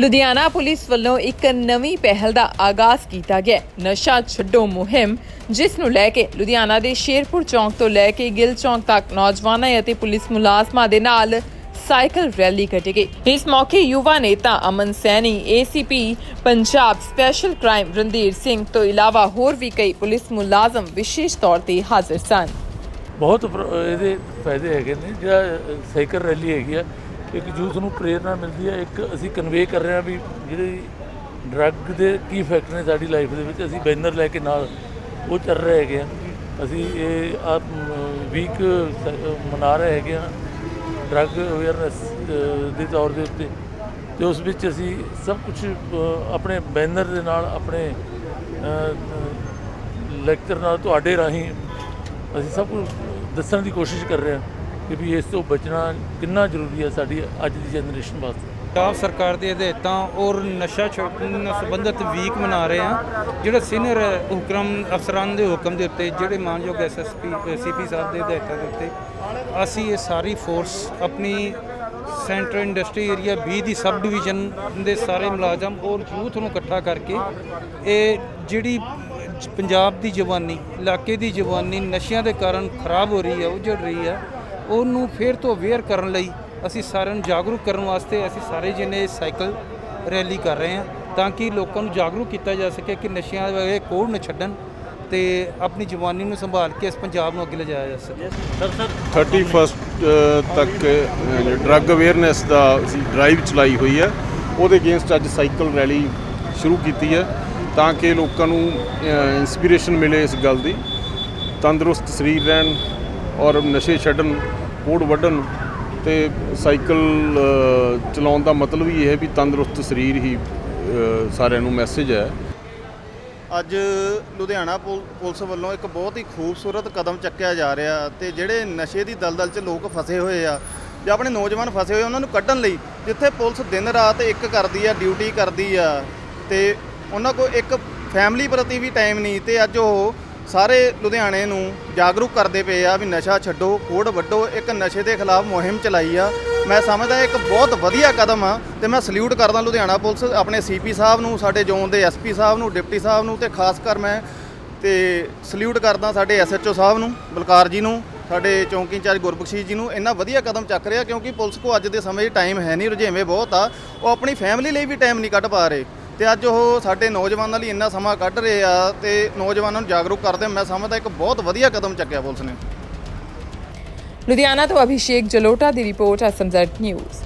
Ludhiana police ਵੱਲੋਂ ਇੱਕ ਨਵੀਂ ਪਹਿਲ ਦਾ ਆਗਾਜ਼ ਕੀਤਾ ਗਿਆ। ਨਸ਼ਾ ਛੱਡੋ ਮੁਹਿੰਮ, ਜਿਸ ਨੂੰ ਲੈ ਕੇ ਲੁਧਿਆਣਾ ਦੇ ਸ਼ੇਰਪੁਰ ਚੌਂਕ ਤੋਂ ਲੈ ਕੇ ਗਿੱਲ ਚੌਂਕ ਤੱਕ ਨੌਜਵਾਨਾਂ ਅਤੇ ਪੁਲਿਸ ਮੁਲਾਜ਼ਮਾਂ ਦੇ ਨਾਲ ਸਾਈਕਲ ਰੈਲੀ ਕੱਢੀ ਗਈ। ਇਸ ਮੌਕੇ ਯੁਵਾ ਨੇਤਾ Aman Saini ACP Punjab special crime Randhir Singh ਤੋਂ ਇਲਾਵਾ ਹੋਰ ਵੀ ਕਈ ਪੁਲਿਸ ਮੁਲਾਜ਼ਮ ਵਿਸ਼ੇਸ਼ ਤੌਰ ਤੇ ਹਾਜ਼ਰ ਸਨ। ਬਹੁਤ ਇਹਦੇ ਫਾਇਦੇ ਹੈਗੇ ਨੇ ਜਿਹੜਾ ਸਾਈਕਲ ਰੈਲੀ ਹੈਗੀ ਆ। ਇੱਕ ਯੂਥ ਨੂੰ ਪ੍ਰੇਰਣਾ ਮਿਲਦੀ ਹੈ, ਇੱਕ ਅਸੀਂ ਕਨਵੇ ਕਰ ਰਹੇ ਹਾਂ ਵੀ ਜਿਹੜੀ ਡਰੱਗ ਦੇ ਕੀ ਇਫੈਕਟ ਨੇ ਸਾਡੀ ਲਾਈਫ ਦੇ ਵਿੱਚ, ਅਸੀਂ ਬੈਨਰ ਲੈ ਕੇ ਨਾਲ ਉਹ ਚੱਲ ਰਹੇ ਹੈਗੇ ਆ ਅਸੀਂ ਇਹ ਆ ਵੀਕ ਮਨਾ ਰਹੇ ਹੈਗੇ ਆ ਡਰੱਗ ਅਵੇਅਰਨੈਸ ਦੇ ਤੌਰ ਦੇ ਉੱਤੇ। ਤੇ ਉਸ ਵਿੱਚ ਅਸੀਂ ਸਭ ਕੁਝ ਆਪਣੇ ਬੈਨਰ ਦੇ ਨਾਲ, ਆਪਣੇ ਲੈਕਚਰ ਨਾਲ ਤੁਹਾਡੇ ਰਾਹੀਂ ਅਸੀਂ ਸਭ ਕੁਝ ਦੱਸਣ ਦੀ ਕੋਸ਼ਿਸ਼ ਕਰ ਰਹੇ ਹਾਂ। ਕਿ ਵੀ ਇਸ ਤੋਂ ਬਚਣਾ ਕਿੰਨਾ ਜ਼ਰੂਰੀ ਹੈ ਸਾਡੀ ਅੱਜ ਦੀ ਜਨਰੇਸ਼ਨ ਵਾਸਤੇ। ਪੰਜਾਬ ਸਰਕਾਰ ਦੇ ਹਦਾਇਤਾਂ ਔਰ ਨਸ਼ਾ ਛੁਡਾਉਣ ਨਾਲ ਸੰਬੰਧਿਤ ਵੀਕ ਮਨਾ ਰਹੇ ਹਾਂ। ਜਿਹੜਾ ਸੀਨੀਅਰ ਹੁਕਮ, ਅਫਸਰਾਂ ਦੇ ਹੁਕਮ ਦੇ ਉੱਤੇ, ਜਿਹੜੇ ਮਾਨਯੋਗ ਐਸਐਸਪੀ ਸੀਪੀ ਸਾਹਿਬ ਦੇ ਹਦਾਇਤਾਂ ਦੇ ਉੱਤੇ, ਅਸੀਂ ਇਹ ਸਾਰੀ ਫੋਰਸ ਆਪਣੀ ਸੈਂਟਰ ਇੰਡਸਟਰੀ ਏਰੀਆ 20 ਦੀ ਸਬ ਡਿਵੀਜ਼ਨ ਦੇ ਸਾਰੇ ਮੁਲਾਜ਼ਮ ਔਰ ਯੂਥ ਨੂੰ ਇਕੱਠਾ ਕਰਕੇ ਇਹ ਜਿਹੜੀ ਪੰਜਾਬ ਦੀ ਜਵਾਨੀ, ਇਲਾਕੇ ਦੀ ਜਵਾਨੀ, ਨਸ਼ਿਆਂ ਦੇ ਕਾਰਨ ਖਰਾਬ ਹੋ ਰਹੀ ਹੈ, ਉਜੜ ਰਹੀ ਹੈ ਉਹਨੂੰ ਫਿਰ ਤੋਂ ਅਵੇਅਰ ਕਰਨ ਲਈ ਅਸੀਂ ਸਾਰਿਆਂ ਨੂੰ ਜਾਗਰੂਕ ਕਰਨ ਵਾਸਤੇ ਅਸੀਂ ਸਾਰੇ ਜਿਹਨੇ ਸਾਈਕਲ ਰੈਲੀ ਕਰ ਰਹੇ ਹਾਂ ਤਾਂ ਕਿ ਲੋਕਾਂ ਨੂੰ ਜਾਗਰੂਕ ਕੀਤਾ ਜਾ ਸਕੇ ਕਿ ਨਸ਼ਿਆਂ ਦੇ ਕੋੜ ਨਾ ਛੱਡਣ ਤੇ ਆਪਣੀ ਜਵਾਨੀ ਨੂੰ ਸੰਭਾਲ ਕੇ ਇਸ ਪੰਜਾਬ ਨੂੰ ਅੱਗੇ ਲਿਜਾਇਆ ਜਾ ਸਕੇ। ਸਰ ਸਰ 31st ਅ, ਤੱਕ ਡਰੱਗ ਅਵੇਅਰਨੈਸ ਦਾ ਅਸੀਂ ਡਰਾਈਵ ਚਲਾਈ ਹੋਈ ਹੈ ਉਹਦੇ ਅਗੇਂਸਟ ਅੱਜ ਸਾਈਕਲ ਰੈਲੀ ਸ਼ੁਰੂ ਕੀਤੀ ਹੈ ਤਾਂ ਕਿ ਲੋਕਾਂ ਨੂੰ ਇਨਸਪੀਰੇਸ਼ਨ ਮਿਲੇ ਇਸ ਗੱਲ ਦੀ। ਤੰਦਰੁਸਤ ਸਰੀਰ ਰਹਿਣ ਔਰ ਨਸ਼ੇ ਛੱਡਣ ਕੋੜ ਵੱਢਣ ਤੇ ਸਾਈਕਲ ਚਲਾਉਣ ਦਾ ਮਤਲਬ ਹੀ ਇਹ ਹੈ ਵੀ ਤੰਦਰੁਸਤ ਸਰੀਰ ਹੀ ਸਾਰਿਆਂ ਨੂੰ ਮੈਸੇਜ ਹੈ। ਅੱਜ ਲੁਧਿਆਣਾ ਪੁਲ- ਪੁਲਿਸ ਵੱਲੋਂ ਇੱਕ ਬਹੁਤ ਹੀ ਖੂਬਸੂਰਤ ਕਦਮ ਚੱਕਿਆ ਜਾ ਰਿਹਾ ਤੇ ਜਿਹੜੇ ਨਸ਼ੇ ਦੀ ਦਲਦਲ 'ਚ ਲੋਕ ਫਸੇ ਹੋਏ ਆ ਜਾਂ ਆਪਣੇ ਨੌਜਵਾਨ ਫਸੇ ਹੋਏ ਉਹਨਾਂ ਨੂੰ ਕੱਢਣ ਲਈ ਜਿੱਥੇ ਪੁਲਿਸ ਦਿਨ ਰਾਤ ਇੱਕ ਕਰਦੀ ਆ ਡਿਊਟੀ ਕਰਦੀ ਆ ਤੇ ਉਹਨਾਂ ਕੋਲ ਇੱਕ ਫੈਮਿਲੀ ਪ੍ਰਤੀ ਵੀ ਟਾਈਮ ਨਹੀਂ ਤੇ ਅੱਜ ਉਹ ਸਾਰੇ ਲੁਧਿਆਣੇ ਨੂੰ ਜਾਗਰੂਕ ਕਰਦੇ ਪਏ ਆ ਵੀ ਨਸ਼ਾ ਛੱਡੋ ਕੋੜ ਵੱਡੋ ਇੱਕ ਨਸ਼ੇ ਦੇ ਖਿਲਾਫ ਮੁਹਿੰਮ ਚਲਾਈ ਆ। ਮੈਂ ਸਮਝਦਾ ਇੱਕ ਬਹੁਤ ਵਧੀਆ ਕਦਮ ਆ ਤੇ ਮੈਂ ਸਲੂਟ ਕਰਦਾ ਲੁਧਿਆਣਾ ਪੁਲਿਸ, ਆਪਣੇ ਸੀਪੀ ਸਾਹਿਬ ਨੂੰ, ਸਾਡੇ ਜ਼ੋਨ ਦੇ ਐਸਪੀ ਸਾਹਿਬ ਨੂੰ, ਡਿਪਟੀ ਸਾਹਿਬ ਨੂੰ ਤੇ ਖਾਸ ਕਰ ਮੈਂ ਤੇ ਸਲੂਟ ਕਰਦਾ ਸਾਡੇ ਐਸਐਚਓ ਸਾਹਿਬ ਨੂੰ, ਬਲਕਾਰ ਜੀ ਨੂੰ, ਸਾਡੇ ਚੌਂਕੀ ਇੰਚਾਰਜ ਗੁਰਬਖਸ਼ੀਸ਼ ਜੀ ਨੂੰ, ਇੰਨਾ ਵਧੀਆ ਕਦਮ ਚੱਕ ਰਿਹਾ ਕਿਉਂਕਿ ਪੁਲਿਸ ਕੋ ਅੱਜ ਦੇ ਸਮੇਂ 'ਚ ਟਾਈਮ ਹੈ ਨਹੀਂ, ਰੁਝੇਵੇਂ ਬਹੁਤ ਆ। ਉਹ ਆਪਣੀ ਫੈਮਿਲੀ ਲਈ ਵੀ ਟਾਈਮ ਨਹੀਂ ਕੱਢ ਪਾ ਰਹੇ। ਤੇ ਅੱਜ ਉਹ ਸਾਡੇ ਨੌਜਵਾਨਾਂ ਲਈ ਇੰਨਾ ਸਮਾਂ ਕੱਢ ਰਹੇ ਆ ਤੇ ਨੌਜਵਾਨਾਂ ਨੂੰ ਜਾਗਰੂਕ ਕਰਦੇ ਮੈਂ ਸਮਝਦਾ ਇੱਕ ਬਹੁਤ ਵਧੀਆ ਕਦਮ ਚੱਕਿਆ ਪੁਲਿਸ ਨੇ। ਲੁਧਿਆਣਾ ਤੋਂ ਅਭਿਸ਼ੇਕ ਜਲੋਟਾ ਦੀ ਰਿਪੋਰਟ ਐਸਐਮਜ਼ੈਡ ਨਿਊਜ਼।